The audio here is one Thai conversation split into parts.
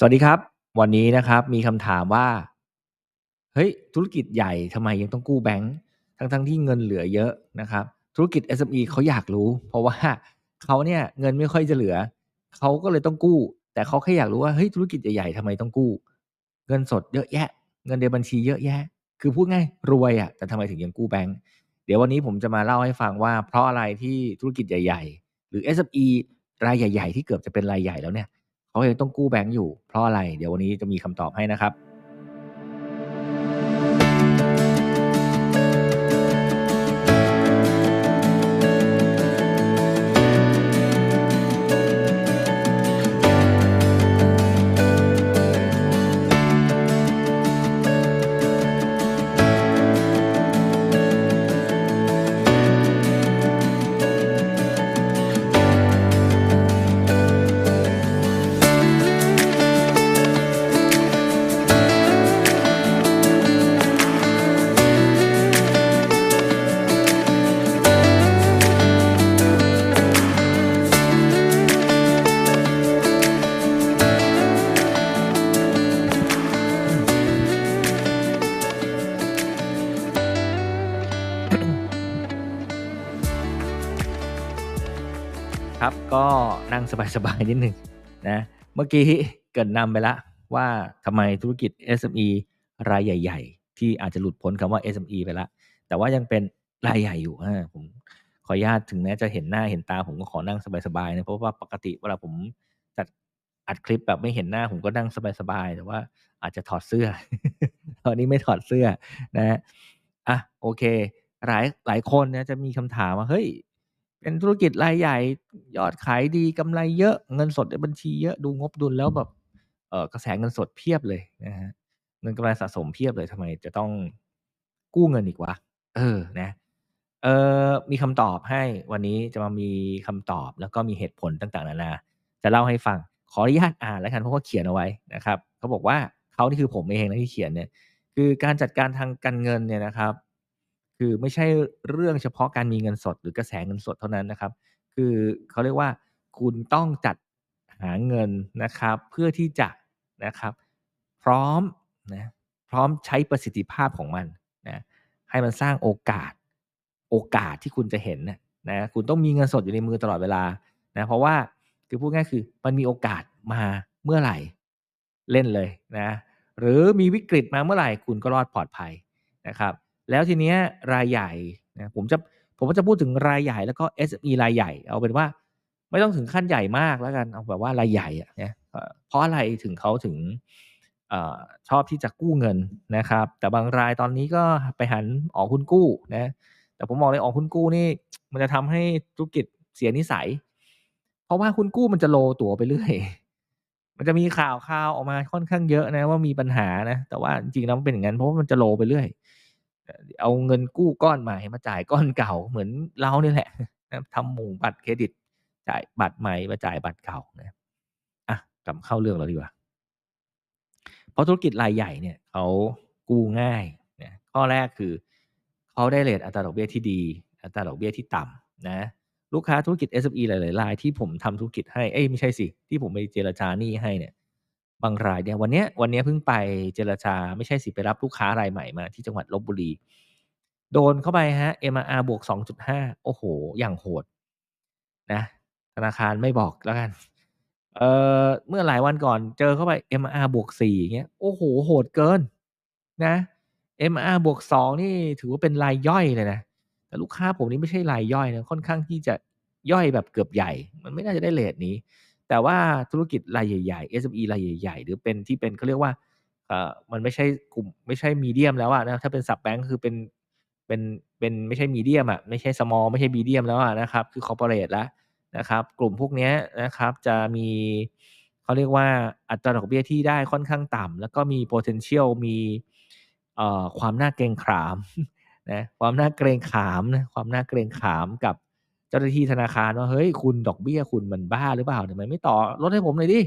สวัสดีครับ วันนี้นะครับมีคำถามว่าเฮ้ยธุรกิจใหญ่ทำไมยังต้องกู้แบงก์ทั้งๆที่เงินเหลือเยอะนะครับ ธุรกิจ SME เขาอยากรู้ เพราะว่าเขาเนี่ยเงินไม่ค่อยจะเหลือเขาก็เลยต้องกู้ แต่เขาแค่อยากรู้ว่าเฮ้ยธุรกิจใหญ่ๆทำไมต้องกู้ เงินสดเยอะแยะ เงินในบัญชีเยอะแยะ คือพูดง่ายรวยอะแต่ทำไมถึงยังกู้แบงก์เดี๋ยววันนี้ผมจะมาเล่าให้ฟังว่า เพราะอะไรที่ธุรกิจใหญ่ ๆ หรือ SME รายใหญ่ ๆ ที่เกือบจะเป็นรายใหญ่แล้วเนี่ย เขายังต้องกู้แบงก์อยู่ เพราะอะไร เดี๋ยววันนี้จะมีคำตอบให้นะครับ สบายๆนิดหนึ่งนะเมื่อกี้เกริ่นนำไปแล้วว่าทำไมธุรกิจ SME รายใหญ่ ๆ ที่อาจจะหลุดพ้นคำว่า SME ไปแล้วแต่ว่ายังเป็นรายใหญ่อยู่ผมขออนุญาตถึงแม้จะเห็นหน้าเห็นตาผมก็ขอนั่งสบายๆนะเพราะว่าปกติเวลาผมจัดอัดคลิปแบบไม่เห็นหน้าผมก็นั่งสบายๆแต่ว่าอาจจะถอดเสื้อวันนี้ไม่ถอดเสื้อนะครับอะโอเค หลายหลายคนนะจะมีคำถามว่าเฮ้ย เป็นธุรกิจรายใหญ่ยอดขายดีกำไรเยอะเงินสดในบัญชีเยอะดูงบดุลแล้วแบบเออกระแสเงินสดเพียบเลยนะครับเงินกำไรสะสมเพียบเลยทำไมจะต้องกู้เงินอีกวะ?เออนะเออมีคำตอบให้วันนี้จะมามีคำตอบแล้วก็มีเหตุผลต่างๆนานาจะเล่าให้ฟังขออนุญาตอ่านแล้วกันเพราะเขาเขียนเอาไว้นะครับเขาบอกว่าเขานี่คือผมเองนะที่เขียนเนี่ยคือการจัดการทางการเงินเนี่ยนะครับ คือไม่ใช่เรื่องเฉพาะการมีเงินสด หรือกระแสเงินสดเท่านั้นนะครับ คือเขาเรียกว่าคุณต้องจัดหาเงินนะครับ เพื่อที่จะนะครับ พร้อมนะพร้อมใช้ประสิทธิภาพของมันนะให้มันสร้างโอกาสโอกาสที่คุณจะเห็นนะนะคุณต้องมีเงินสดอยู่ในมือตลอดเวลานะเพราะว่าคือพูดง่ายคือมันมีโอกาสมาเมื่อไหร่เล่นเลยนะหรือมีวิกฤตมาเมื่อไหร่คุณก็รอดปลอดภัยนะครับ แล้วทีเนี้ยรายใหญ่นะผมจะผมก็จะพูดถึงรายใหญ่แล้วก็ SME รายใหญ่ เอาเป็นว่าไม่ต้องถึงขั้นใหญ่มากแล้วกันเอาแบบว่ารายใหญ่อะนะเอ่อเพราะอะไรถึงเขาถึงอชอบที่จะกู้เงินนะครับ แต่บางรายตอนนี้ก็ไปหันออกหุ้นกู้นะแต่ผมบอกเลยออกหุ้นกู้นี่ มันจะทำให้ธุรกิจเสียนิสัย เพราะว่าหุ้นกู้มันจะโลตัวไปเรื่อยมันจะมีข่าวคราวออกมาค่อนข้างเยอะนะว่ามีปัญหานะแต่ว่าจริงๆแล้วมันเป็นอย่างงั้นเพราะว่ามันจะโลไปเรื่อย เอาเงินกู้ก้อนใหม่มาจ่ายก้อนเก่าเหมือนเรานี่แหละนะครับทำหมู่บัตรเครดิตจ่ายบัตรใหม่มาจ่ายบัตรเก่านะอะกลับเข้าเรื่องเราดีกว่า เพราะธุรกิจรายใหญ่เนี่ยเขากู้ง่ายนะข้อแรกคือเขาได้เรตอัตราดอกเบี้ยที่ดี อัตราดอกเบี้ยที่ต่ำนะลูกค้าธุรกิจ SME หลายๆรายที่ผมทำธุรกิจให้เอ๊ยไม่ใช่สิ ที่ผมไปเจรจาหนี้ให้เนี่ย บางรายเนี่ยวันเนี้ยวันเนี้ยเพิ่งไปเจรจาไม่ใช่สิไปรับลูกค้ารายใหม่มาที่จังหวัดลพบุรี โดนเข้าไปครับ MRR บวก 2.5 โอ้โฮอย่างโหดนะธนาคารไม่บอกแล้วกัน เอ่อเมื่อหลายวันก่อนเจอเข้าไป MR บวก4อย่างเงี้ยโอ้โฮโหดเกินนะ MR บวก2นี่ถือว่าเป็นรายย่อยเลยนะแต่ลูกค้าผมนี่ไม่ใช่รายย่อยนะค่อนข้างที่จะย่อยแบบเกือบใหญ่ มันไม่น่าจะได้เรตนี้ แต่ว่าธุรกิจรายใหญ่ๆ SME รายใหญ่ ๆ หรือเป็นที่เป็นเขาเรียกว่าเอ่อมันไม่ใช่กลุ่มไม่ใช่ medium แล้วอะนะถ้าเป็นศัพท์แบงก์คือเป็นเป็นเป็นไม่ใช่ medium อะไม่ใช่ small ไม่ใช่ medium แล้วอะนะครับ คือคอร์ปอเรตแล้วนะครับ กลุ่มพวกนี้นะครับจะมีเขาเรียกว่าอัตราดอกเบี้ยที่ได้ค่อนข้างต่ำแล้วก็มี potential มีเอ่อความน่าเกรงขามนะความน่าเกรงขามนะความน่าเกรงขามกับ เจ้าหน้าที่ธนาคารว่าเฮ้ยคุณดอกเบี้ยคุณมันบ้าหรือเปล่าทำไมไม่ต่อลดให้ผมหน่อยสิ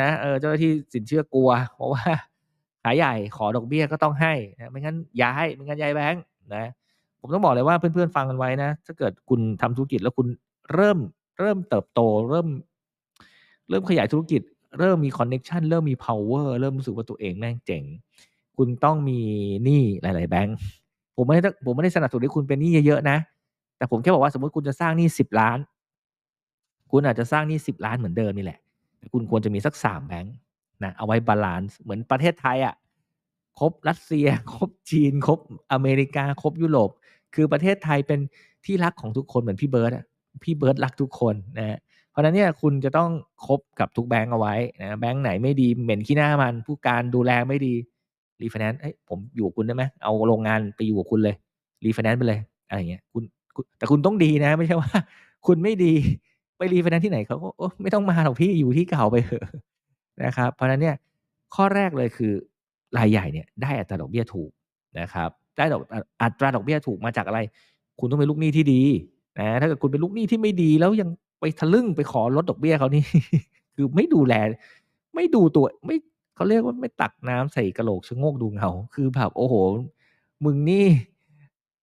นะเออเจ้าหน้าที่สินเชื่อกลัว เพราะว่าขายใหญ่ขอดอกเบี้ยก็ต้องให้นะไม่งั้นย้ายไม่งั้นย้ายแบงก์นะผมต้องบอกเลยว่าเพื่อนๆฟังกันไว้นะ ถ้าเกิดคุณทำธุรกิจแล้วคุณเริ่มเริ่มเติบโตเริ่ม เริ่มขยายธุรกิจ เริ่มมีคอนเน็ชันเริ่มมี power เริ่มรู้สึกว่าตัวเองแม่งเจ๋ง คุณต้องมีหนี้หลาย ๆ แบงค์ผมไม่ได้ผมไม่ได้สนับสนุนให้คุณเป็นหนี้เยอะๆนะ แต่ผมแค่บอกว่าสมมติคุณจะสร้างหนี้สิบล้าน คุณอาจจะสร้างหนี้สิบล้านเหมือนเดิมนี่แหละแต่คุณควรจะมีสักสามแบงค์นะเอาไว้บาลานซ์เหมือนประเทศไทยอะ่ะครบรัสเซีย ครบจีน ครบอเมริกา ครบยุโรป คือประเทศไทยเป็นที่รักของทุกคนเหมือนพี่เบิร์ดพี่เบิร์ดรักทุกคนนะฮะเพราะนั้นเนี่ยคุณจะต้องคบกับทุกแบงก์เอาไว้นะแบงก์ไหนไม่ดีเหม็นขี้หน้ามัน ผู้การดูแลไม่ดีรีไฟแนนซ์เอ้ยผมอยู่คุณได้ไหมเอาโรงงานไปอยู่กับคุณเลยรีไฟแนนซ์ไปเลยอะไรเงี้ยคุณ แต่คุณต้องดีนะ ไม่ใช่ว่า คุณไม่ดีไปรีไฟแนนซ์ที่ไหนเขาก็ไม่ต้องมาหรอกพี่อยู่ที่เก่าไปเถอะนะครับ เพราะนั้นเนี่ยข้อแรกเลยคือรายใหญ่เนี่ยได้อัตราดอกเบี้ยถูกนะครับ ได้ดอกอัตราดอกเบี้ยถูกมาจากอะไร คุณต้องเป็นลูกหนี้ที่ดีนะถ้าเกิดคุณเป็นลูกหนี้ที่ไม่ดีแล้วยังไปทะลึ่งไปขอลดดอกเบี้ยเขานี่คือไม่ดูแล ไม่ดูตัวไม่เขาเรียกว่าไม่ตักน้ำใส่กระโหลกชะโงกดูเงาคือแบบโอ้โห มึงนี่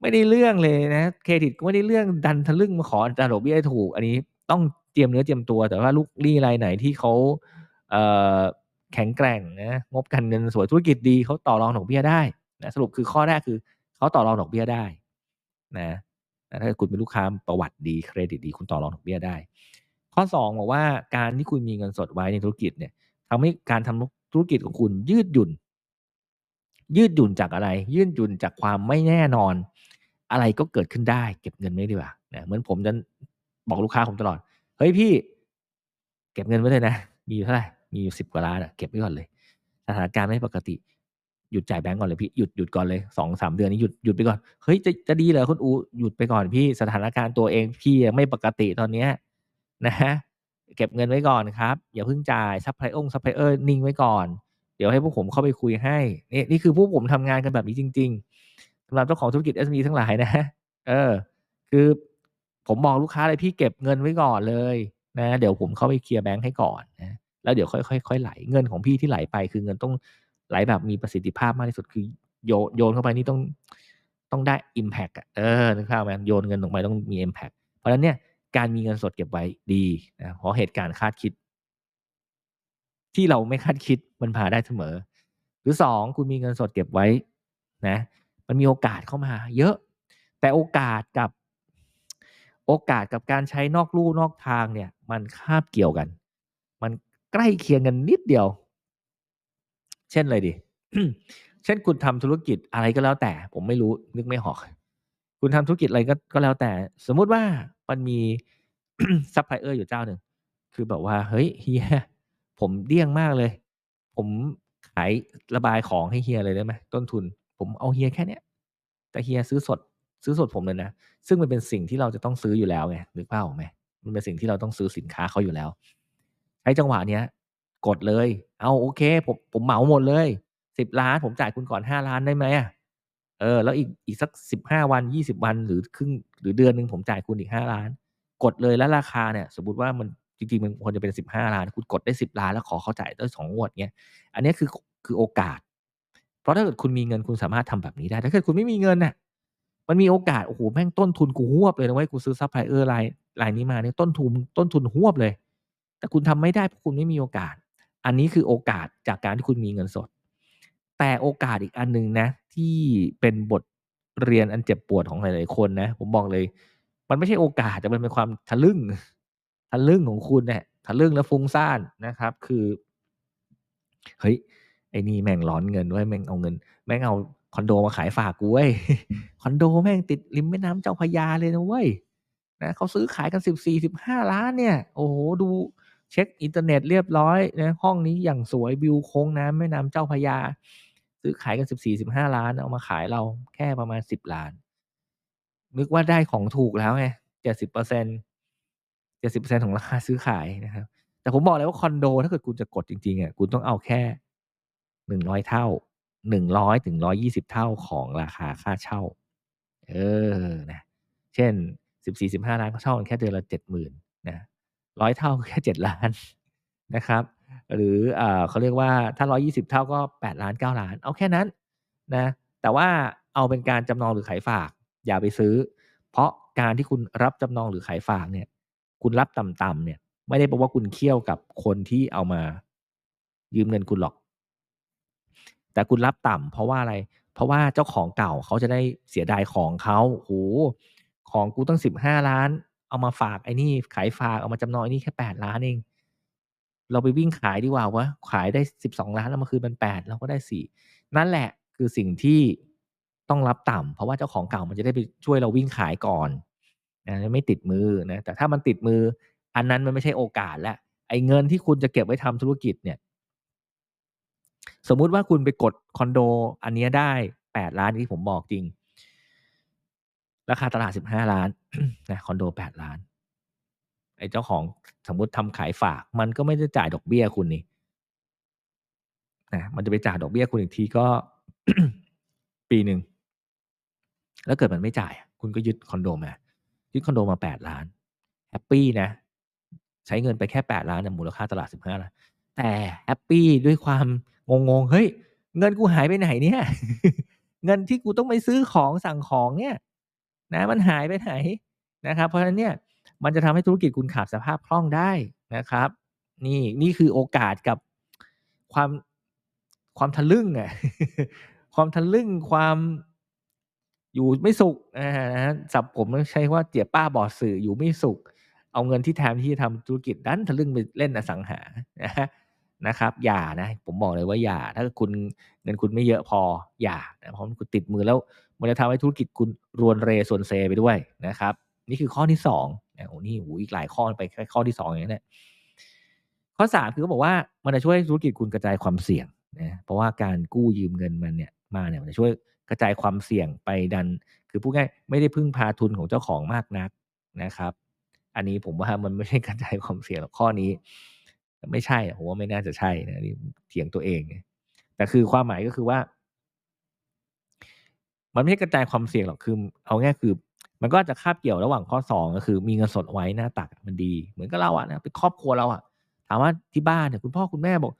ไม่ได้เรื่องเลยนะเครดิตก็ไม่ได้เรื่องดันทะลึ่งมาขออัตราดอกเบี้ยถูก อันนี้ต้องเตรียมเนื้อเตรียมตัว แต่ว่าลูกหนี้รายไหนที่เขาเแข็งแกร่งนะงบการเงินสวยธุรกิจดีเขาต่อรองดอกเบี้ยได้นะสรุปคือข้อแรกคือเขาต่อรองดอกเบี้ยได้นะถ้าคุณเป็นลูกค้าประวัติดีเครดิตดีคุณต่อรองดอกเบี้ยได้ ข้อ2บอกว่าการที่คุณมีเงินสดไว้ในธุรกิจเนี่ยทำให้การทำธุรกิจของคุณยืดหยุ่น ยืดหยุ่นจากอะไร ยืดหยุ่นจากความไม่แน่นอน อะไรก็เกิดขึ้นได้ เก็บเงินไว้ดีกว่านะเหมือนผมจะบอกลูกค้าผมตลอด เฮ้ยพี่ เก็บเงินไว้เลยนะ มีอยู่เท่าไหร่ มีอยู่สิบกว่าล้านอะเก็บไว้ก่อนเลย สถานการณ์ไม่ปกติ หยุดจ่ายแบงก์ก่อนเลยพี่ หยุดหยุดก่อนเลยสองสามเดือนนี้หยุดหยุดไปก่อน เฮ้ยจะจะดีเหรอคุณอู หยุดไปก่อนพี่ สถานการณ์ตัวเองพี่ไม่ปกติตอนเนี้ยนะฮะ เก็บเงินไว้ก่อนครับ อย่าเพิ่งจ่ายซัพพลายองซัพพลายเออร์นิ่งไว้ก่อน เดี๋ยวให้พวกผมเข้าไปคุยให้ นี่นี่คือพวกผมทำงานกันแบบนี้จริง ๆ สำหรับเจ้าของธุรกิจ SME ทั้งหลายนะ เออ คือผมบอกลูกค้าเลยพี่เก็บเงินไว้ก่อนเลยนะ เดี๋ยวผมเข้าไปเคลียร์แบงค์ให้ก่อนนะแล้วเดี๋ยวค่อยๆค่อยไหลเงินของพี่ที่ไหลไป คือเงินต้องไหลแบบมีประสิทธิภาพมากที่สุดคือโยนโยนเข้าไปนี่ต้องต้องได้ Impact อะเออนึกภาพไหมโยนเงินลงไปต้องมี Impact เพราะฉะนั้นเนี่ยการมีเงินสดเก็บไว้ดีนะเพราะเหตุการณ์คาดคิด ที่เราไม่คาดคิดมันพาได้เสมอ หรือสองคุณมีเงินสดเก็บไว้นะ มันมีโอกาสเข้ามาเยอะ แต่โอกาสกับโอกาสกับการใช้นอกลู่นอกทางเนี่ย มันคาบเกี่ยวกัน มันใกล้เคียงกันนิดเดียว เช่นเลยดิ เช่นคุณทำธุรกิจอะไรก็แล้วแต่ ผมไม่รู้นึกไม่ออก คุณทำธุรกิจอะไรก็ก็แล้วแต่ สมมุติว่ามันมีซัพพลายเออร์อยู่เจ้าหนึ่ง คือแบบว่า เฮ้ยเฮียผมเดี้ยงมากเลย ผมขายระบายของให้เฮียเลยได้ไหมต้นทุน ผมเอาเฮียแค่เนี้ยแต่เฮียซื้อสดซื้อสดผมเลยนะ ซึ่งมันเป็นสิ่งที่เราจะต้องซื้ออยู่แล้วไงนึกภาพออกไหมมันเป็นสิ่งที่เราต้องซื้อสินค้าเขาอยู่แล้วใช้จังหวะเนี้ย กดเลย เอาโอเค ผมผมเหมาหมดเลยสิบล้าน ผมจ่ายคุณก่อนห้าล้านได้ไหมอะเออแล้วอีกอีกสักสิบห้าวันยี่สิบวันหรือครึ่งหรือเดือนหนึ่งผมจ่ายคุณอีกห้าล้าน กดเลยแล้วราคาเนี่ย สมมติว่ามันจริงๆมันควรจะเป็นสิบห้าล้าน คุณกดได้สิบล้านแล้วขอเขาจ่ายได้สองงวดเงี้ยอันนี้คือคือโอกาส เพราะถ้าเกิดคุณมีเงินคุณสามารถทำแบบนี้ได้ ถ้าเกิดคุณไม่มีเงินน่ะ มันมีโอกาส โอ้โห แม่งต้นทุนกูหวบเลยนะเว้ย กูซื้อซัพพลายเออร์รายรายนี้มาเนี่ยต้นทุนต้นทุนหวบเลย แต่คุณทำไม่ได้เพราะคุณไม่มีโอกาส อันนี้คือโอกาสจากการที่คุณมีเงินสด แต่โอกาสอีกอันหนึ่งนะ ที่เป็นบทเรียนอันเจ็บปวดของหลายๆคนนะ ผมบอกเลย มันไม่ใช่โอกาสแต่มันเป็นความทะลึ่ง ทะลึ่งของคุณเนี่ยทะลึ่งและฟุ้งซ่านนะครับ คือ เฮ้ย ไอ้นี่แม่งร้อนเงินด้วยแม่งเอาเงิน แม่งเอาคอนโดมาขายฝากกูเว้ยคอนโดแม่งติดริมแม่น้ำเจ้าพยาเลยนะเว้ยนะเขาซื้อขายกันสิบสี่สิบห้าล้านเนี่ย โอ้โหดูเช็คอินเทอร์เน็ตเรียบร้อยนะห้องนี้อย่างสวยวิวโค้งน้ำแม่น้ำเจ้าพยา ซื้อขายกันสิบสี่สิบห้าล้าน เอามาขายเราแค่ประมาณสิบล้าน นึกว่าได้ของถูกแล้วไงเจ็ดสิบเปอร์เซ็นเจ็ดสิบเปอร์เซ็นของราคาซื้อขายนะครับ แต่ผมบอกเลยว่าคอนโด ถ้าเกิดคุณจะกดจริงๆอะคุณต้องเอาแค่ หนึ่งร้อยเท่าหนึ่งร้อยถึงร้อยี่สิบเท่าของราคาค่าเช่า เออนะ เช่นสิบสี่สิบห้าล้านเขาเช่ากันแค่เดือนละเจ็ดหมื่นนะร้อยเท่าแค่เจ็ดล้านนะครับ หรือเอ่อเขาเรียกว่าถ้าร้อยี่สิบเท่าก็แปดล้านเก้าล้าน เอาแค่นั้นนะแต่ว่าเอาเป็นการจำนองหรือขายฝาก อย่าไปซื้อ เพราะการที่คุณรับจำนองหรือขายฝากเนี่ย คุณรับต่ำๆเนี่ย ไม่ได้แปลว่าคุณเคี่ยวกับคนที่เอามายืมเงินคุณหรอก แต่คุณรับต่ำเพราะว่าอะไร เพราะว่าเจ้าของเก่าเขาจะได้เสียดายของเขาโอ้โฮของกูตั้ง15,000,000เอามาฝากไอ้นี่ขายฝากเอามาจำนองไอ้นี่แค่8,000,000เอง เราไปวิ่งขายดีกว่าวะขายได้12,000,000เอามาคืนมัน8เราก็ได้4นั่นแหละคือสิ่งที่ต้องรับต่ำเพราะว่าเจ้าของเก่ามันจะได้ไปช่วยเราวิ่งขายก่อนนะไม่ติดมือนะแต่ถ้ามันติดมือ อันนั้นมันไม่ใช่โอกาสแล้วไอ้เงินที่คุณจะเก็บไว้ทำธุรกิจเนี่ย สมมุติว่าคุณไปกดคอนโด อันนี้ได้8,000,000ที่ผมบอกจริง ราคาตลาด15,000,000นะคอนโด8,000,000ไอ้เจ้าของสมมุติทำขายฝาก มันก็ไม่ได้จ่ายดอกเบี้ยคุณนี่นะมันจะไปจ่ายดอกเบี้ยคุณอีกทีก็ปีหนึ่งแล้วเกิดมันไม่จ่าย คุณก็ยึดคอนโดมายึดคอนโดมา8,000,000แฮปปี้นะ ใช้เงินไปแค่8,000,000แต่มูลค่าตลาด15,000,000แต่แฮปปี้ด้วยความ งงๆเฮ้ยเงินกูหายไปไหนเนี่ย เงินที่กูต้องไปซื้อของสั่งของเนี่ย นะมันหายไปไหนนะครับ เพราะฉะนั้นเนี่ยมันจะทำให้ธุรกิจคุณขาดสภาพคล่องได้นะครับ นี่นี่คือโอกาสกับความความทะลึ่งอะความทะลึ่งความอยู่ไม่สุขอานะศัพท์ผมใช้ว่าเจี๋ยป้าบอดสื่ออยู่ไม่สุข เอาเงินที่แทนที่จะทำธุรกิจดันทะลึ่งไปเล่นอสังหานะ นะครับอย่านะผมบอกเลยว่าอย่า ถ้าคุณเงินคุณไม่เยอะพออย่านะเพราะคุณติดมือแล้วมันจะทำให้ธุรกิจคุณรวนเรซวนเซไปด้วยนะครับ นี่คือข้อที่2นะโอ้โฮนี่อีกหลายข้อไปแค่ข้อที่2เอย่างนะเนี่ยข้อ3คือเขาบอกว่ามันจะช่วยธุรกิจคุณกระจายความเสี่ยงนะเพราะว่าการกู้ยืมเงินมันเนี่ยมาเนี่ยมันจะช่วยกระจายความเสี่ยงไปดัน คือพูดง่ายไม่ได้พึ่งพาทุนของเจ้าของมากนักนะครับ อันนี้ผมว่ามันไม่ใช่กระจายความเสี่ยงหรอกข้อนี้ ไม่ใช่อะผมว่าไม่น่าจะใช่นะนี่เถียงตัวเองไงแต่คือความหมายก็คือว่า มันไม่ใช่กระจายความเสี่ยงหรอกคือ เอาง่ายคือ มันก็จะคาบเกี่ยวระหว่างข้อ2ก็คือ มีเงินสดไว้หน้าตักมันดี เหมือนกับเราอะนะเป็นครอบครัวเราอะถามว่าที่บ้านเนี่ยคุณพ่อคุณแม่บอก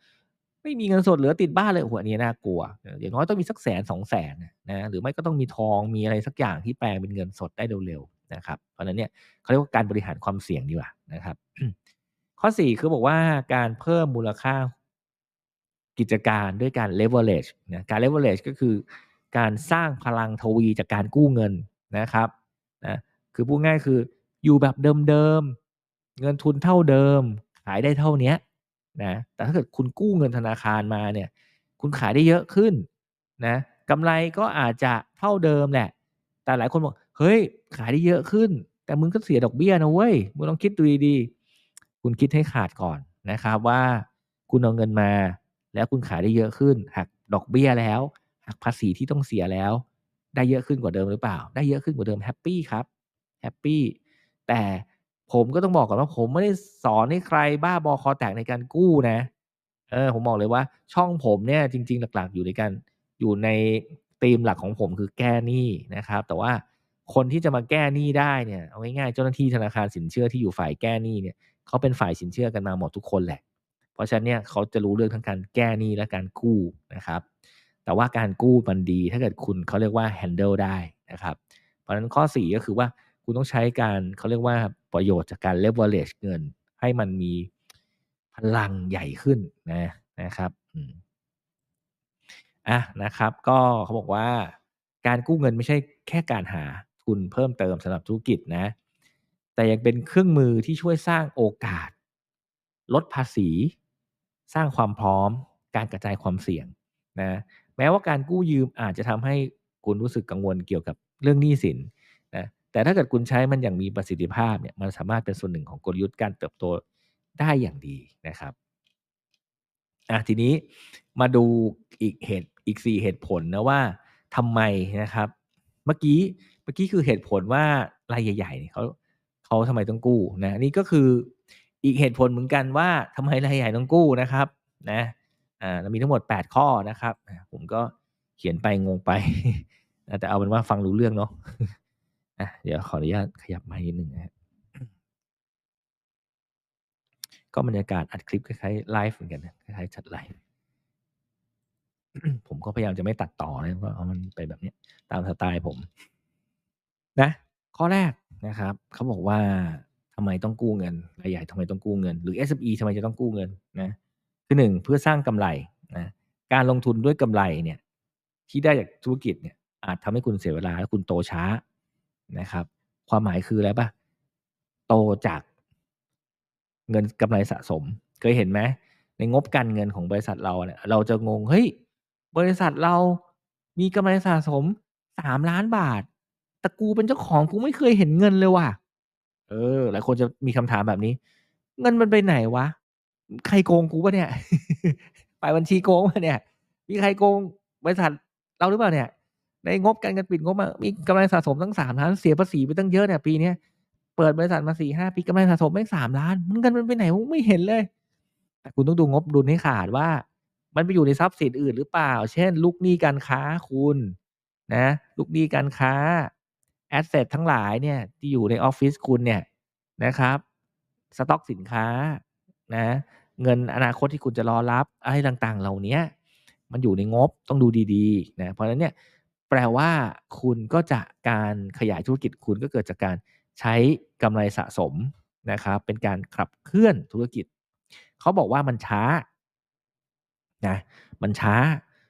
ไม่มีเงินสดเหลือติดบ้านเลยโอ้โฮอันนี้น่ากลัวเอย่างน้อยต้องมีสัก100,000 200,000นะหรือไม่ก็ต้องมีทองมีอะไรสักอย่างที่แปลงเป็นเงินสดได้เร็วๆนะครับ เพราะฉะนั้นเนี่ยเขาเรียกว่าการบริหารความเสี่ยงดีกว่านะครับ ข้อ 4 คือบอกว่าการเพิ่มมูลค่ากิจการด้วยการ leverage นะการ leverage ก็คือการสร้างพลังทวีจากการกู้เงินนะครับนะคือพูดง่ายคืออยู่แบบเดิมๆ เงินทุนเท่าเดิม ขายได้เท่านี้นะแต่ถ้าเกิดคุณกู้เงินธนาคารมาเนี่ยคุณขายได้เยอะขึ้นนะกำไรก็อาจจะเท่าเดิมแหละ แต่หลายคนบอก"เฮ้ยขายได้เยอะขึ้น แต่มึงก็เสียดอกเบี้ยนะเว้ยมึงลองคิดดูดีๆ" คุณคิดให้ขาดก่อนนะครับว่าคุณเอาเงินมา แล้วคุณขายได้เยอะขึ้น หักดอกเบี้ยแล้ว หักภาษีที่ต้องเสียแล้ว ได้เยอะขึ้นกว่าเดิมหรือเปล่า ได้เยอะขึ้นกว่าเดิมแฮปปี้ครับแฮปปี้แต่ผมก็ต้องบอกก่อนว่าผมไม่ได้สอนให้ใครบ้าบอคอแตกในการกู้นะ เออผมบอกเลยว่าช่องผมเนี่ยจริง ๆ หลักๆ อยู่ในการอยู่ในธีมหลักของผมคือแก้หนี้นะครับ แต่ว่าคนที่จะมาแก้หนี้ได้เนี่ยเอาง่ายๆเจ้าหน้าที่ธนาคารสินเชื่อที่อยู่ฝ่ายแก้หนี้เนี่ย เขาเป็นฝ่ายสินเชื่อกันมาหมดทุกคนแหละ เพราะฉะนั้นเนี่ยเขาจะรู้เรื่องทั้งการแก้หนี้และการกู้นะครับ แต่ว่าการกู้มันดี ถ้าเกิดคุณเขาเรียกว่า handle ได้นะครับ เพราะฉะนั้นข้อ 4 ก็คือว่าคุณต้องใช้การเขาเรียกว่าประโยชน์จากการ leverage เงิน ให้มันมีพลังใหญ่ขึ้นนะนะครับอืมอานะครับ ก็เขาบอกว่าการกู้เงินไม่ใช่แค่การหาทุนเพิ่มเติมสำหรับธุรกิจนะ แต่ยังเป็นเครื่องมือที่ช่วยสร้างโอกาส ลดภาษี สร้างความพร้อม การกระจายความเสี่ยงนะแม้ว่าการกู้ยืมอาจจะทำให้คุณรู้สึกกังวลเกี่ยวกับเรื่องหนี้สินนะแต่ถ้าเกิดคุณใช้มันอย่างมีประสิทธิภาพเนี่ยมันสามารถเป็นส่วนหนึ่งของกลยุทธ์การเติบโตได้อย่างดีนะครับอาทีนี้มาดูอีกเหตุอีก4เหตุผลนะว่าทำไมนะครับ เมื่อกี้เมื่อกี้คือเหตุผลว่ารายใหญ่ๆเขา เขาทำไมต้องกู้นะนี่ก็คืออีกเหตุผลเหมือนกันว่าทำไมรายใหญ่ต้องกู้นะครับนะอ่าเรามีทั้งหมด 8 ข้อนะครับ ผมก็เขียนไปงงไป แต่เอาเป็นว่าฟังรู้เรื่องเนาะอาเดี๋ยวขออนุญาตขยับมค์นิดหนึ่งนะก็บรรยากาศอัดคลิปคล้ายๆไลฟ์เหมือนกันนะคล้ายๆจัดไลฟ์ผมก็พยายามจะไม่ตัดต่อนะก็เอามันไปแบบนี้ตามสไตล์ผม นะ ข้อแรกนะครับเขาบอกว่าทำไมต้องกู้เงินรายใหญ่ทำไมต้องกู้เงิน หรือ SME ทำไมจะต้องกู้เงินนะคือหนึ่งเพื่อสร้างกำไรนะการลงทุนด้วยกำไรเนี่ยที่ได้จากธุรกิจเนี่ยอาจทำให้คุณเสียเวลาและคุณโตช้านะครับ ความหมายคืออะไรปะโตจากเงินกำไรสะสม เคยเห็นไหมในงบการเงินของบริษัทเราเนี่ยเราจะงงเฮ้ยบริษัทเรามีกำไรสะสมสามล้านบาท แต่กูเป็นเจ้าของกูไม่เคยเห็นเงินเลยว่ะ เออ หลายคนจะมีคำถามแบบนี้ เงินมันไปไหนวะ ใครโกงกูปะเนี่ย ไปบัญชีโกงปะเนี่ย มีใครโกงบริษัทเราหรือเปล่าเนี่ย ในงบการเงินปิดงบมา มีกำไรสะสมตั้งสามล้าน เสียภาษีไปตั้งเยอะเนี่ยปีนี้เปิดบริษัทมาสี่ห้าปีกำไรสะสมไม่สามล้าน มันเงินมันไปไหนผมไม่เห็นเลย แต่คุณต้องดูงบดุลให้ขาดว่า มันไปอยู่ในทรัพย์สินอื่นหรือเปล่า เช่น ลูกหนี้การค้าคุณ นะ ลูกหนี้การค้า แอสเซททั้งหลายเนี่ยที่อยู่ในออฟฟิศคุณเนี่ยนะครับสต็อกสินค้านะเงินอนาคตที่คุณจะรอรับอะไรต่างๆ เหล่านี้มันอยู่ในงบต้องดูดีๆนะเพราะฉะนั้นเนี่ยแปลว่าคุณก็จะการขยายธุรกิจคุณก็เกิดจากการใช้กำไรสะสมนะครับ เป็นการขับเคลื่อนธุรกิจ เขาบอกว่ามันช้านะมันช้า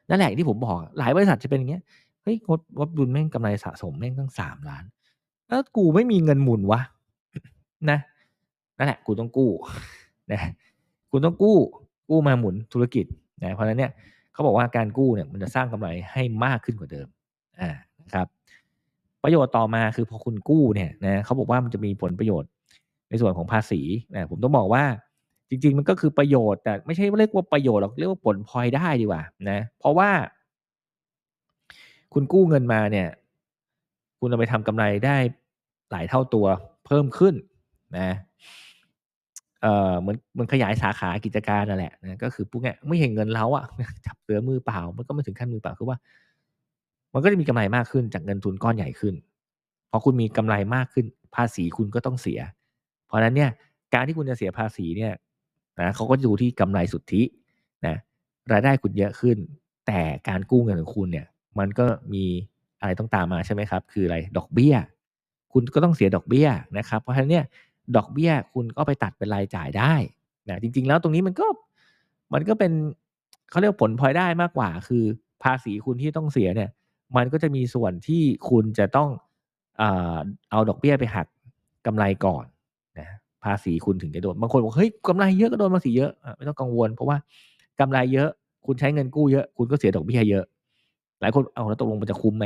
นั่นแหละที่ผมบอกหลายบริษัทจะเป็นอย่างเงี้ย เฮ้ยงบงบดุลแม่งกำไรสะสมแม่งตั้งสามล้าน แล้วกูไม่มีเงินหมุนวะนะนั่นแหละกูต้องกู้นะคุณต้องกู้กู้มาหมุนธุรกิจนะเพราะนั้นเนี่ยเขาบอกว่าการกู้เนี่ยมันจะสร้างกำไรให้มากขึ้นกว่าเดิมอ่านะครับ ประโยชน์ต่อมาคือพอคุณกู้เนี่ยนะเขาบอกว่ามันจะมีผลประโยชน์ในส่วนของภาษีนะผมต้องบอกว่าจริง ๆ มันก็คือประโยชน์แต่ไม่ใช่เรียกว่าประโยชน์หรอกเรียกว่าผลพลอยได้ดีกว่านะเพราะว่า คุณกู้เงินมาเนี่ย คุณเอาไปทำกำไรได้หลายเท่าตัวเพิ่มขึ้นนะเอ่อเหมือนมันขยายสาขากิจการนั่นแหละนะก็คือพวกเนี้ยไม่เห็นเงินเราอะจับเสือมือเปล่า มันก็ไม่ถึงขั้นมือเปล่าคือว่า มันก็จะมีกำไรมากขึ้นจากเงินทุนก้อนใหญ่ขึ้นพอคุณมีกำไรมากขึ้น ภาษีคุณก็ต้องเสีย เพราะฉะนั้นเนี่ย การที่คุณจะเสียภาษีเนี่ยนะเขาก็จะดูที่กำไรสุทธินะรายได้คุณเยอะขึ้น แต่การกู้เงินของคุณเนี่ย มันก็มีอะไรต้องตามมาใช่ไหมครับ คืออะไรดอกเบี้ย คุณก็ต้องเสียดอกเบี้ยนะครับ เพราะฉะนั้นเนี่ยดอกเบี้ยคุณก็ไปตัดเป็นรายจ่ายได้นะจริง ๆ แล้วตรงนี้มันก็มันก็เป็นเขาเรียกผลพลอยได้มากกว่า คือภาษีคุณที่ต้องเสียเนี่ย มันก็จะมีส่วนที่คุณจะต้องเอาดอกเบี้ยไปหักกำไรก่อนนะภาษีคุณถึงจะโดนบางคนบอกเฮ้ยกำไรเยอะก็โดนภาษีเยอะไม่ต้องกังวล เพราะว่ากำไรเยอะ คุณใช้เงินกู้เยอะ คุณก็เสียดอกเบี้ยเยอะ หลายคนเอาแล้วตกลงมันจะคุ้มไหม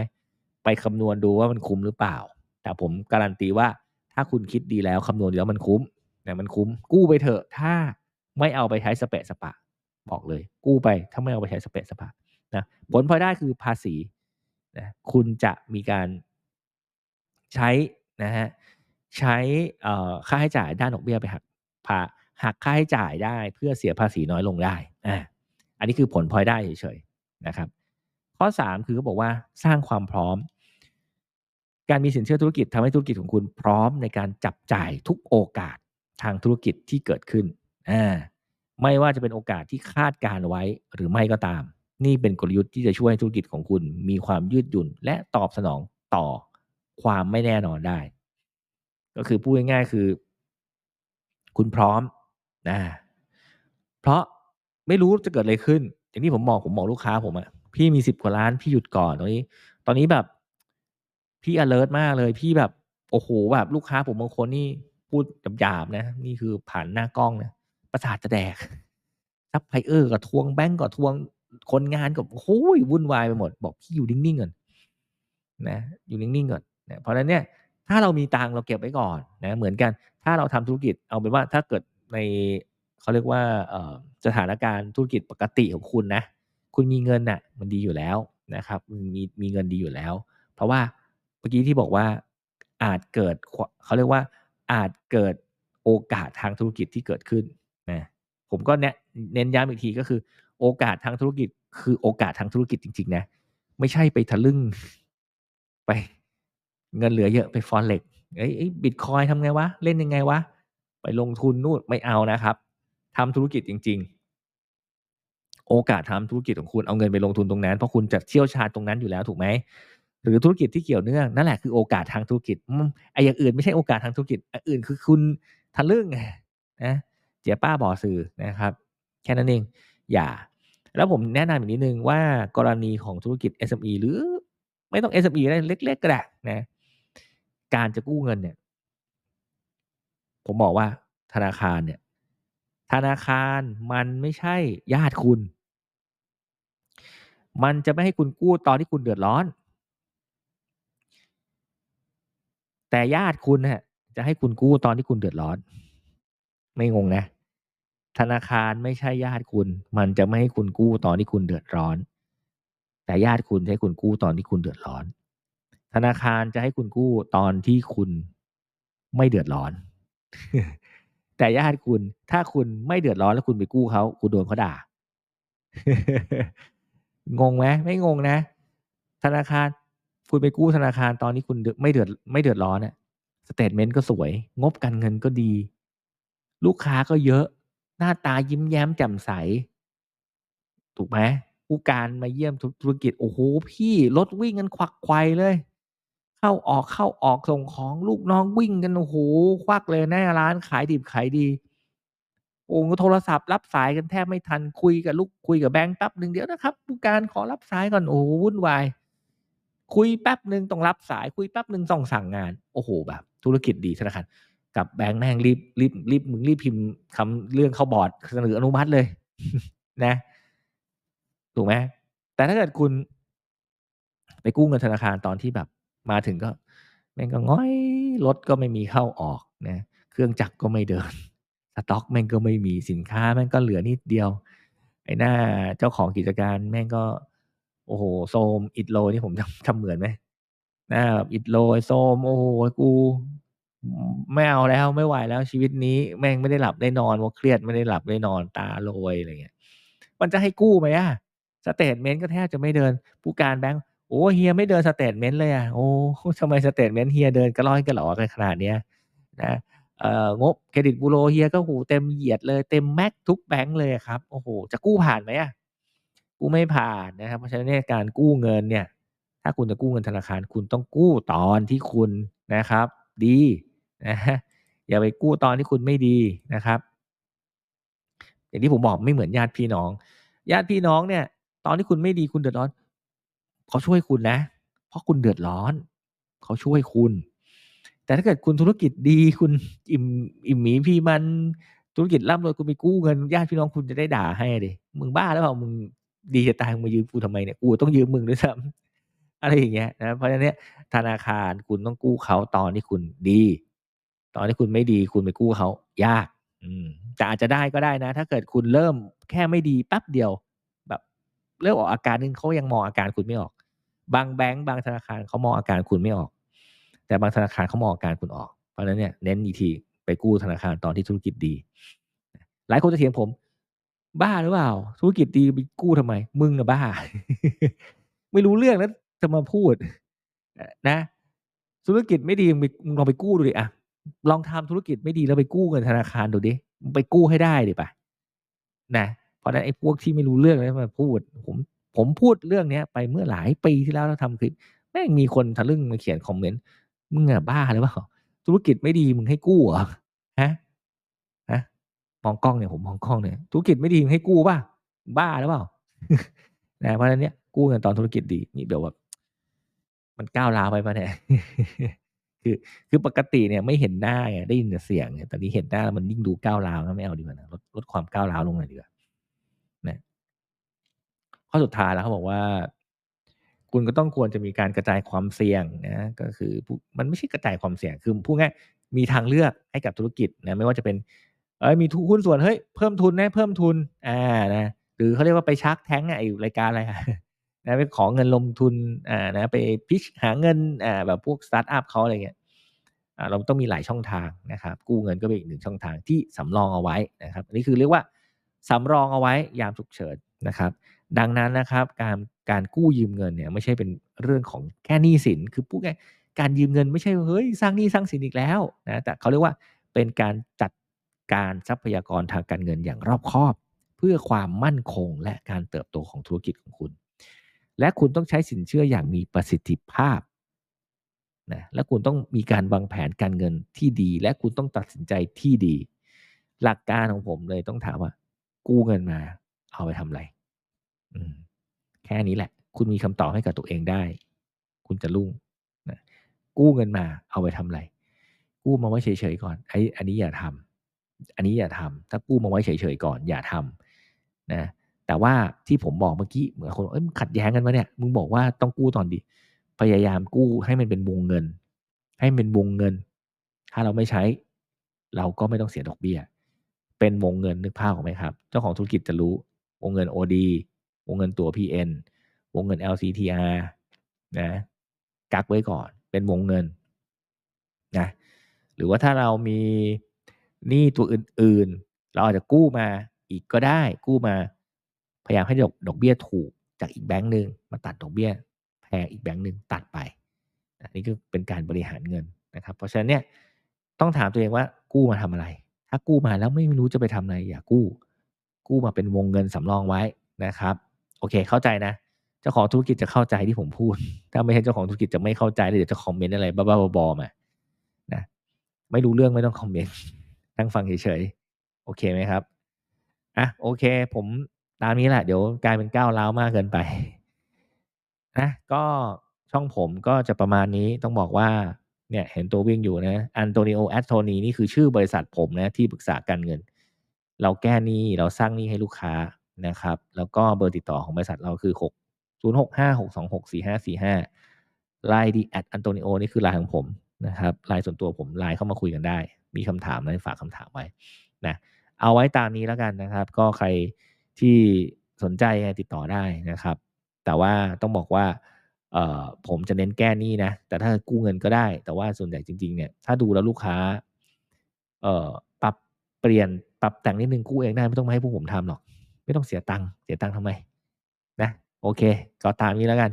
ไปคำนวณดูว่ามันคุ้มหรือเปล่า แต่ผมการันตีว่าถ้าคุณคิดดีแล้วคำนวณดีแล้วมันคุ้มนะมันคุ้ม กู้ไปเถอะ ถ้าไม่เอาไปใช้สเปะสปะ บอกเลย กู้ไปถ้าไม่เอาไปใช้สเปะสปะนะผลพลอยได้คือภาษีนะคุณจะมีการใช้นะฮะใช้ค่าใช้จ่ายด้านดอกเบี้ยไปหักพาหักค่าใช้จ่ายได้เพื่อเสียภาษีน้อยลงได้อ่าอันนี้คือผลพลอยได้เฉยๆนะครับ ข้อ 3 คือเขาบอกว่าสร้างความพร้อม การมีสินเชื่อธุรกิจทำให้ธุรกิจของคุณพร้อมในการจับจ่ายทุกโอกาสทางธุรกิจที่เกิดขึ้นอ่าไม่ว่าจะเป็นโอกาสที่คาดการไว้หรือไม่ก็ตาม นี่เป็นกลยุทธ์ที่จะช่วยให้ธุรกิจของคุณ มีความยืดหยุ่น และตอบสนองต่อความไม่แน่นอนได้ ก็คือพูดง่ายๆคือ คุณพร้อมนะเพราะไม่รู้จะเกิดอะไรขึ้นอย่างที่ผมบอกผมบอกลูกค้าผมอะ พี่มีสิบกว่าล้านพี่หยุดก่อนตอนนี้ ตอนนี้แบบ พี่ alert มากเลย พี่แบบโอ้โหแบบลูกค้าผมบางคนนี่พูดหยาบๆนะ นี่คือผ่านหน้ากล้องนะประสาทจะแดกซับไพเออร์กับทวงแบงก์กับทวงคนงานกับโอ้ยวุ่นวายไปหมด บอกพี่อยู่นิ่งๆก่อนนะอยู่นิ่งๆก่อนนะเพราะนั้นเนี่ยถ้าเรามีตังเราเก็บไว้ก่อนนะเหมือนกัน ถ้าเราทำธุรกิจเอาเป็นว่าถ้าเกิดในเขาเรียกว่าสถานการณ์ธุรกิจปกติของคุณนะ คุณมีเงินน่ะมันดีอยู่แล้วนะครับมีมีเงินดีอยู่แล้ว เพราะว่าเมื่อกี้ที่บอกว่าอาจเกิดเขาเรียกว่าอาจเกิดโอกาสทางธุรกิจที่เกิดขึ้นนะผมก็เน้นเน้นย้ำอีกทีก็คือ โอกาสทางธุรกิจ คือโอกาสทางธุรกิจจริง ๆ นะ ไม่ใช่ไปทะลึ่งไปเงินเหลือเยอะไปฟอนเล็กเอ้ยบิตคอยทำไงวะ เล่นยังไงวะ ไปลงทุนนู่นไม่เอานะครับทำธุรกิจจริง ๆ โอกาสทำธุรกิจของคุณเอาเงินไปลงทุนตรงนั้นเพราะคุณจะเชี่ยวชาญตรงนั้นอยู่แล้วถูกไหมหรือธุรกิจที่เกี่ยวเนื่องนั่นแหละคือโอกาสทางธุรกิจไอ้อย่างอื่นไม่ใช่โอกาสทางธุรกิจอันอื่นคือคุณทะลึ่งนะเจียป้าบ่อสื่อนะครับ แค่นั้นเองอย่า แล้วผมแนะนำอีกนิดนึงว่ากรณีของธุรกิจ SME หรือไม่ต้อง SME ก็ได้เล็ก ๆ ก็ได้นะการจะกู้เงินเนี่ย ผมบอกว่าธนาคารเนี่ย ธนาคารมันไม่ใช่ญาติคุณ มันจะไม่ให้คุณกู้ตอนที่คุณเดือดร้อน แต่ญาติคุณน่ะจะให้คุณกู้ตอนที่คุณเดือดร้อน ไม่งงนะ ธนาคารไม่ใช่ญาติคุณ มันจะไม่ให้คุณกู้ตอนที่คุณเดือดร้อน แต่ญาติคุณให้คุณกู้ตอนที่คุณเดือดร้อน ธนาคารจะให้คุณกู้ตอนที่คุณไม่เดือดร้อน แต่ญาติคุณถ้าคุณไม่เดือดร้อนแล้วคุณไปกู้เขาคุณโดนเขาด่า งงไหมไม่งงนะ ธนาคารคุณไปกู้ธนาคารตอนนี้คุณเดือดไม่เดือดไม่เดือดร้อนอะสเตทเมนต์ก็สวย งบการเงินก็ดี ลูกค้าก็เยอะ หน้าตายิ้มแย้มแจ่มใส ถูกไหมผู้การมาเยี่ยมธุรกิจ โอ้โห พี่รถวิ่งกันควักไขวเลย เข้าออกเข้าออกส่งของลูกน้องวิ่งกัน โอ้โห ควักเลยหน้าร้านขายดิบขายดี โอ้โทรศัพท์รับสายกันแทบไม่ทันคุยกับลูกคุยกับแบงค์แป๊บหนึ่งเดี๋ยวนะครับ ผู้การขอรับสายก่อนโอ้โหวุ่นวายคุยแป๊บหนึ่งต้องรับสายคุยแป๊บหนึ่งต้องสั่งงาน โอ้โหแบบ ธุรกิจดีธนาคารกับแบงค์แม่งรีบรีบรีบมึงรีบพิมพ์คำเรื่องเข้าบอร์ดเสนออนุมัติเลยนะถูกไหมแต่ถ้าเกิดคุณ ไปกู้เงินธนาคารตอนที่แบบ มาถึงก็ แม่งก็ง้อยรถก็ไม่มีเข้าออกนะเครื่องจักรก็ไม่เดิน สต็อกแม่งก็ไม่มีสินค้าแม่งก็เหลือนิดเดียว ไอ้หน้าเจ้าของกิจการแม่งก็ โอ้โหโซมอิดโรนี่ผมทำทำเหมือนไหมหน้าแบบอิดโรยโซมโอ้โหกูไม่เอาแล้วไม่ไหวแล้วชีวิตนี้แม่งไม่ได้หลับได้นอนว่าเครียดไม่ได้หลับได้นอนตาโรยอะไรเงี้ยมันจะให้กู้ไหมอะสเตทเมนต์ก็แทบจะไม่เดิน ผู้การแบงค์โอ้เฮียไม่เดินสเตทเมนต์เลยอะโอ้ทำไมสเตทเมนต์เฮียเดินกระร้อยกระหลอกันขนาดเนี้ยนะ งบเครดิตบูโรเฮียก็หูเต็มเหยียดเลยเต็มแม็กทุกแบงค์เลยครับโอ้โหจะกู้ผ่านไหมอะกู้ไม่ผ่านนะครับเพราะฉะนั้นการกู้เงินเนี่ย ถ้าคุณจะกู้เงินธนาคาร คุณต้องกู้ตอนที่คุณนะครับ ดีนะอย่าไปกู้ตอนที่คุณไม่ดีนะครับ อย่างที่ผมบอกไม่เหมือนญาติพี่น้อง ญาติพี่น้องเนี่ย ตอนที่คุณไม่ดีคุณเดือดร้อน เขาช่วยคุณนะ เพราะคุณเดือดร้อน เขาช่วยคุณ แต่ถ้าเกิดคุณธุรกิจดีคุณอิ่มอิ่มหมีพี่มันธุรกิจร่ำรวยคุณไปกู้เงินญาติพี่น้องคุณจะได้ด่าให้ดิมึงบ้าแล้วเปล่ามึงดีจะตายมายืมกูทำไมเนี่ยกูต้องยืมมึงด้วยซ้ำอะไรอย่างเงี้ยนะเพราะฉะนั้นเนี่ยธนาคารคุณต้องกู้เขาตอนที่คุณดี ตอนที่คุณไม่ดีคุณไปกู้เขายาก อืมแต่อาจจะได้ก็ได้นะ ถ้าเกิดคุณเริ่มแค่ไม่ดีแป๊บเดียว แบบเริ่มออกอาการนึงเขายังมองอาการคุณไม่ออก บางแบงก์บางธนาคารเขามองอาการคุณไม่ออก แต่บางธนาคารเขามองการคุณออก เพราะฉะนั้นเนี่ยเน้นอีกทีไปกู้ธนาคารตอนที่ธุรกิจดี หลายคนจะเถียงผม บ้าหรือเปล่า ธุรกิจดีไปกู้ทำไม มึงอะบ้า ไม่รู้เรื่องแล้วจะมาพูดนะ ธุรกิจไม่ดีมึงลองไปกู้ดูดิอะลองทำธุรกิจไม่ดีแล้วไปกู้เงินธนาคารดูดิไปกู้ให้ได้ดิปะนะเพราะนั้นไอ้พวกที่ไม่รู้เรื่องแล้วมาพูด ผมผมพูดเรื่องเนี้ย ไปเมื่อหลายปีที่แล้วเราทำคลิปแม่งมีคนทะลึ่งมาเขียนคอมเมนต์ มึงอะบ้าหรือเปล่าธุรกิจไม่ดีมึงให้กู้เหรอฮะฮะมองกล้องเนี่ยผมมองกล้องเนี่ยธุรกิจไม่ดีมึงให้กู้ป่ะบ้าหรือเปล่านะเพราะฉะนั้นเนี่ยกู้เงินตอนธุรกิจดีนี่เดี๋ยวแบบมันก้าวร้าวไปปะเนี่ยคือคือปกติเนี่ยไม่เห็นหน้าไงได้ยินแต่เสียงแต่นี้เห็นหน้ามันยิ่งดูก้าวร้าวแล้วไม่เอาดีกว่านะลดลดความก้าวร้าวลงหน่อยดีกว่านะข้อสุดท้ายแล้วเขาบอกว่า คุณก็ต้องควรจะมีการกระจายความเสี่ยงนะก็คือมันไม่ใช่กระจายความเสี่ยงคือพูดง่ายมีทางเลือกให้กับธุรกิจนะไม่ว่าจะเป็นเอ้ยมีทุนหุ้นส่วนเฮ้ยเพิ่มทุนนะเพิ่มทุนอ่านะหรือเขาเรียกว่าไปชักแท้งไอ้รายการอะไรนะไปขอเงินลงทุนอ่านะไปพิชหาเงินอ่าแบบพวกสตาร์ทอัพเขาอะไรเงี้ยอ่าเราต้องมีหลายช่องทางนะครับกู้เงินก็เป็นอีกหนึ่งช่องทางที่สำรองเอาไว้นะครับอันนี้คือเรียกว่าสำรองเอาไว้ยามฉุกเฉินนะครับ ดังนั้นนะครับ การ การกู้ยืมเงินเนี่ยไม่ใช่เป็นเรื่องของแค่หนี้สิน คือพูดง่ายการยืมเงินไม่ใช่เฮ้ยสร้างหนี้สร้างสินอีกแล้วนะแต่เขาเรียกว่าเป็นการจัดการทรัพยากรทางการเงินอย่างรอบคอบ เพื่อความมั่นคงและการเติบโตของธุรกิจของคุณ และคุณต้องใช้สินเชื่ออย่างมีประสิทธิภาพนะและคุณต้องมีการวางแผนการเงินที่ดี และคุณต้องตัดสินใจที่ดี หลักการของผมเลยต้องถามว่า กู้เงินมา เอาไปทำอะไร อืม แค่นี้แหละ คุณมีคำตอบให้กับตัวเองได้ คุณจะรุ่งนะกู้เงินมาเอาไปทำอะไร กู้มาไว้เฉยๆก่อนไอ้อันนี้อย่าทำอันนี้อย่าทำถ้ากู้มาไว้เฉยๆก่อน อย่าทำนะแต่ว่าที่ผมบอกเมื่อกี้เหมือนคนเอ้ยขัดแย้งกันวะเนี่ยมึงบอกว่าต้องกู้ตอนดี พยายามกู้ให้มันเป็นวงเงิน ให้เป็นวงเงิน ถ้าเราไม่ใช้ เราก็ไม่ต้องเสียดอกเบี้ย เป็นวงเงินนึกภาพออกไหมครับ เจ้าของธุรกิจจะรู้วงเงิน OD วงเงินตัว PN วงเงิน LCTR นะกักไว้ก่อนเป็นวงเงินนะหรือว่าถ้าเรามีหนี้ตัวอื่นๆ เราอาจจะกู้มาอีกก็ได้ กู้มาพยายามให้ดอกดอกเบี้ยถูกจากอีกแบงก์หนึ่งมาตัดดอกเบี้ยแพงอีกแบงก์หนึ่งตัดไปอันนี้ก็เป็นการบริหารเงินนะครับ เพราะฉะนั้นเนี่ยต้องถามตัวเองว่ากู้มาทำอะไร ถ้ากู้มาแล้วไม่รู้จะไปทำอะไรอย่ากู้ กู้มาเป็นวงเงินสำรองไว้นะครับ โอเค เข้าใจนะ เจ้าของธุรกิจจะเข้าใจที่ผมพูด ถ้าไม่ใช่เจ้าของธุรกิจจะไม่เข้าใจเลยเดี๋ยวจะคอมเมนต์อะไรบ้าๆบอๆมานะไม่รู้เรื่องไม่ต้องคอมเมนต์นั่งฟังเฉยๆโอเคไหมครับอะโอเค ผมตามนี้แหละ เดี๋ยวกลายเป็นก้าวร้ามากเกินไปนะก็ช่องผมก็จะประมาณนี้ต้องบอกว่าเนี่ยเห็นตัววิ่งอยู่นะอันโตนิโอแอตโทนีนี่คือชื่อบริษัทผมนะที่ปรึกษาการเงิน เราแก้หนี้เราสร้างหนี้ให้ลูกค้า นะครับ แล้วก็เบอร์ติดต่อของบริษัทเราคือ 6 0 6 5 6 2 6 4 5 4 5ไลน์ดีแอดอันโตนิโอนี่คือไลน์ของผมนะครับไลน์ส่วนตัวผมไลน์เข้ามาคุยกันได้ มีคำถามอะไรฝากคำถามไว้นะเอาไว้ตามนี้แล้วกันนะครับ ก็ใครที่สนใจติดต่อได้นะครับ แต่ว่าต้องบอกว่าเออผมจะเน้นแก้หนี้นะ แต่ถ้ากู้เงินก็ได้ แต่ว่าส่วนใหญ่จริงๆเนี่ย ถ้าดูแล้วลูกค้า เอ่อ ปรับเปลี่ยน ปรับแต่งนิดนึงกู้เองได้ไม่ต้องมาให้พวกผมทำหรอก ไม่ต้องเสียตังค์เสียตังค์ทำไมนะโอเค ก็ตามนี้แล้วกัน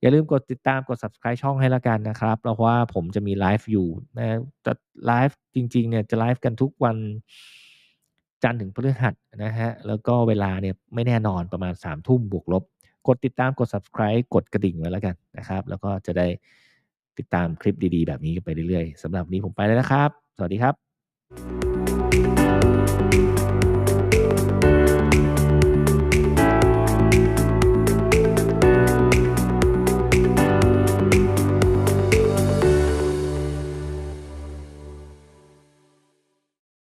อย่าลืมกดติดตามกด subscribe ช่องให้แล้วกันนะครับเพราะว่าผมจะมีไลฟ์อยู่นะจะไลฟ์จริงๆเนี่ยจะไลฟ์กันทุกวันจันทร์ถึงพฤหัสนะฮะแล้วก็เวลาเนี่ยไม่แน่นอนประมาณ3ามทุ่มบวกลบ กดติดตามกด subscribe กดกระดิ่งไว้แล้วกันนะครับ แล้วก็จะได้ติดตามคลิปดีๆ แบบนี้ไปเรื่อยๆสำหรับวันนี้ผมไปแล้วนะครับ สวัสดีครับ